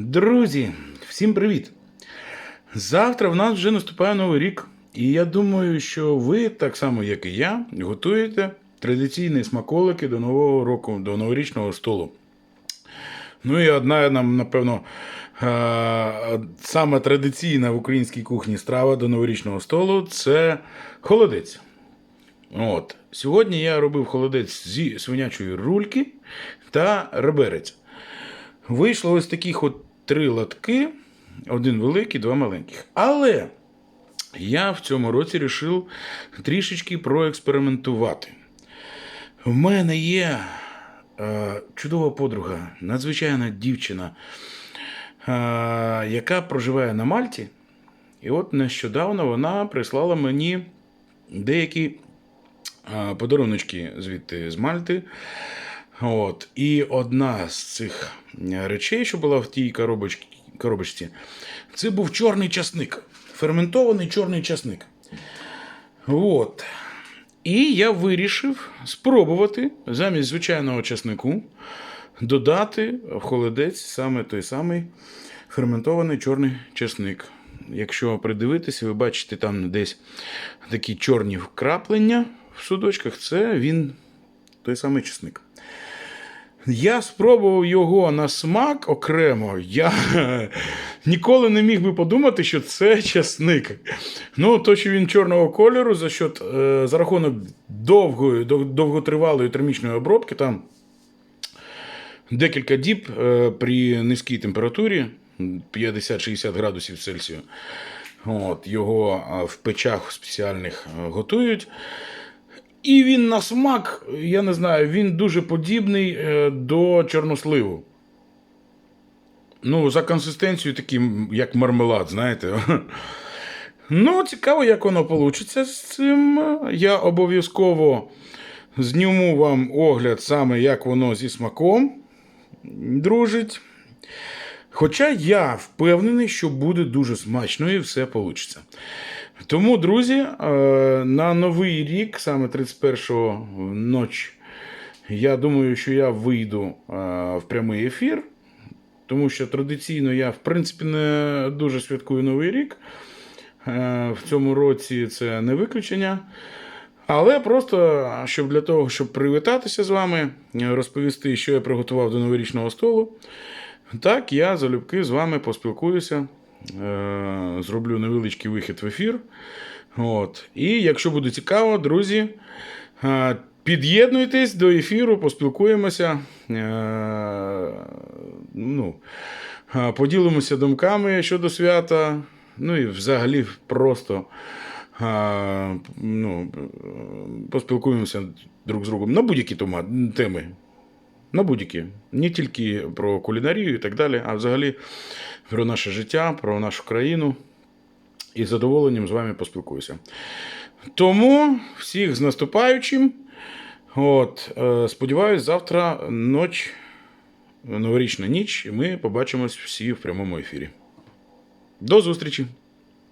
Друзі, всім привіт! Завтра в нас вже наступає новий рік, і я думаю, що ви, так само як і я, готуєте традиційні смаколики до нового року, до новорічного столу. Ну і одна нам, напевно, саме традиційна в українській кухні страва до новорічного столу це холодець. От. Сьогодні я робив холодець зі свинячої рульки та реберець. Вийшло ось таких от три латки: один великий, два маленьких. Але я в цьому році вирішив трішечки проекспериментувати. В мене є е, чудова подруга, надзвичайна дівчина, е, яка проживає на Мальті. І от нещодавно вона прислала мені деякі е, подаруночки звідти з Мальти. От. І одна з цих речей, що була в тій коробочці, це був чорний часник. Ферментований чорний часник. От. І я вирішив спробувати замість звичайного часнику додати в холодець саме той самий ферментований чорний часник. Якщо придивитися, ви бачите там десь такі чорні вкраплення в судочках, це він той самий часник. Я спробував його на смак окремо. Я ніколи не міг би подумати, що це часник. Ну, то, що він чорного кольору за счет, е, за рахунок довгої, довготривалої термічної обробки, там декілька діб е, при низькій температурі 50-60 градусів Цельсію. От, його в печах спеціальних е, готують. І він на смак, я не знаю, він дуже подібний е, до чорносливу. Ну, за консистенцією такий, як мармелад, знаєте. Ну, цікаво, як воно вийде з цим. Я обов'язково зніму вам огляд саме, як воно зі смаком дружить. Хоча я впевнений, що буде дуже смачно і все вийде. Тому, друзі, е, на новий рік, саме 31 ніч, я думаю, що я вийду е, в прямий ефір. Тому що традиційно я, в принципі, не дуже святкую Новий рік. Е, В цьому році це не виключення. Але просто щоб для того, щоб привітатися з вами, розповісти, що я приготував до новорічного столу. Так, я залюбки з вами поспілкуюся, зроблю невеличкий вихід в ефір. От. І якщо буде цікаво, друзі, е, під'єднуйтесь до ефіру, поспілкуємося. е, Ну, е, поділимося думками щодо свята. Ну і взагалі просто е, ну, е, поспілкуємося друг з другом на будь-які теми. На будь-які. Не тільки про кулінарію і так далі, а взагалі про наше життя, про нашу країну. І з задоволенням з вами поспілкуюся. Тому всіх з наступаючим. От, е, сподіваюсь, завтра ноч, новорічна ніч, і ми побачимось всі в прямому ефірі. До зустрічі!